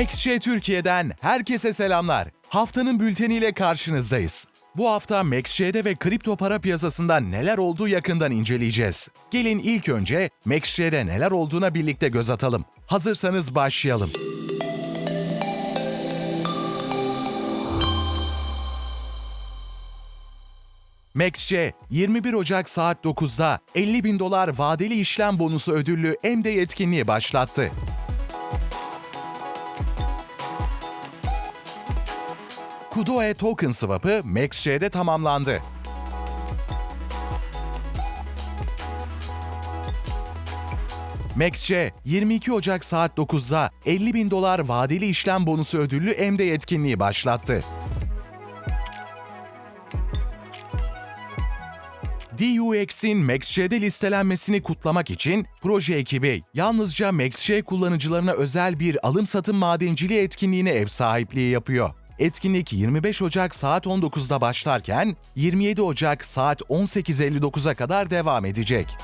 MaxC Türkiye'den herkese selamlar. Haftanın bülteniyle karşınızdayız. Bu hafta MaxC'de ve kripto para piyasasında neler olduğu yakından inceleyeceğiz. Gelin ilk önce MaxC'de neler olduğuna birlikte göz atalım. Hazırsanız başlayalım. MaxC 21 Ocak saat 9'da 50 bin dolar vadeli işlem bonusu ödüllü MD etkinliği başlattı. Kudoe Token Swap'ı MaxC'de tamamlandı. MaxC 22 Ocak saat 9'da 50 bin dolar vadeli işlem bonusu ödüllü MD etkinliği başlattı. DUX'in MaxC'de listelenmesini kutlamak için proje ekibi yalnızca MaxC kullanıcılarına özel bir alım-satım madenciliği etkinliğine ev sahipliği yapıyor. Etkinlik 25 Ocak saat 19'da başlarken 27 Ocak saat 18.59'a kadar devam edecek.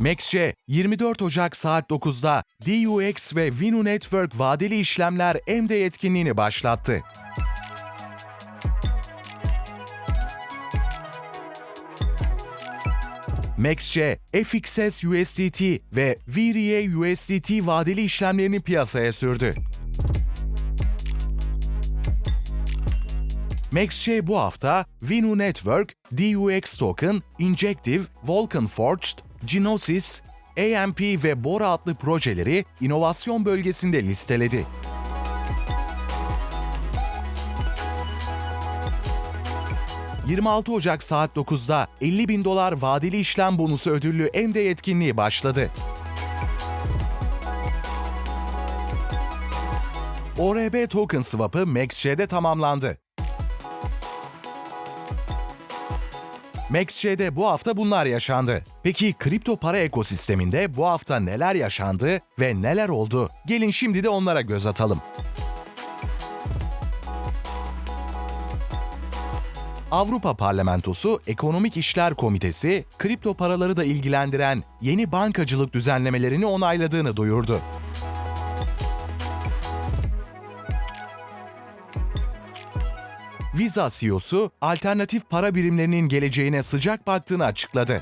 MaxC 24 Ocak saat 9'da DUX ve Vinu Network vadeli işlemler MD etkinliğini başlattı. MaxC, FXS USDT ve VRA USDT vadeli işlemlerini piyasaya sürdü. MaxC bu hafta Vinu Network, DUX Token, Injective, Vulkan Forged, Genosis, AMP ve Bora adlı projeleri inovasyon bölgesinde listeledi. ...26 Ocak saat 9'da 50 bin dolar vadeli işlem bonusu ödüllü MD etkinliği başladı. ORB Token Swap'ı MaxC'de tamamlandı. MaxC'de bu hafta bunlar yaşandı. Peki kripto para ekosisteminde bu hafta neler yaşandı ve neler oldu? Gelin şimdi de onlara göz atalım. Avrupa Parlamentosu Ekonomik İşler Komitesi, kripto paraları da ilgilendiren yeni bankacılık düzenlemelerini onayladığını duyurdu. Visa CEO'su alternatif para birimlerinin geleceğine sıcak baktığını açıkladı.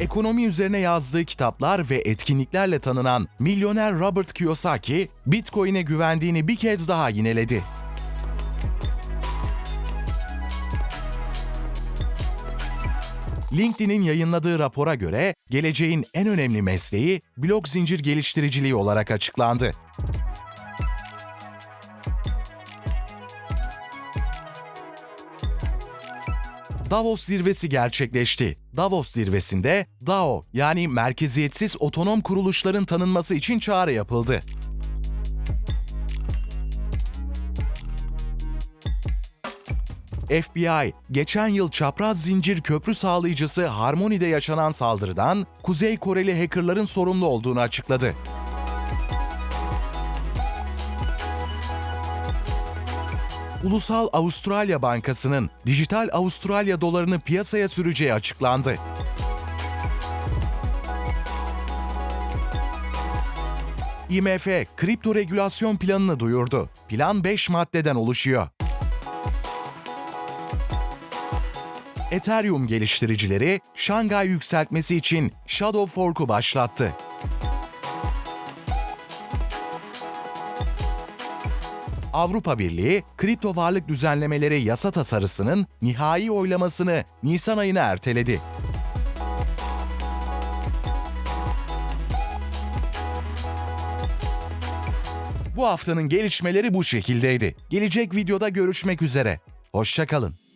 Ekonomi üzerine yazdığı kitaplar ve etkinliklerle tanınan milyoner Robert Kiyosaki, Bitcoin'e güvendiğini bir kez daha yineledi. LinkedIn'in yayınladığı rapora göre geleceğin en önemli mesleği blok zincir geliştiriciliği olarak açıklandı. Davos zirvesi gerçekleşti. Davos zirvesinde DAO yani merkeziyetsiz otonom kuruluşların tanınması için çağrı yapıldı. FBI, geçen yıl çapraz zincir köprü sağlayıcısı Harmony'de yaşanan saldırıdan Kuzey Koreli hackerların sorumlu olduğunu açıkladı. Ulusal Avustralya Bankası'nın dijital Avustralya dolarını piyasaya süreceği açıklandı. IMF, kripto regülasyon planını duyurdu. Plan 5 maddeden oluşuyor. Ethereum geliştiricileri Şangay yükseltmesi için Shadow Fork'u başlattı. Avrupa Birliği, kripto varlık düzenlemeleri yasa tasarısının nihai oylamasını Nisan ayına erteledi. Bu haftanın gelişmeleri bu şekildeydi. Gelecek videoda görüşmek üzere. Hoşçakalın.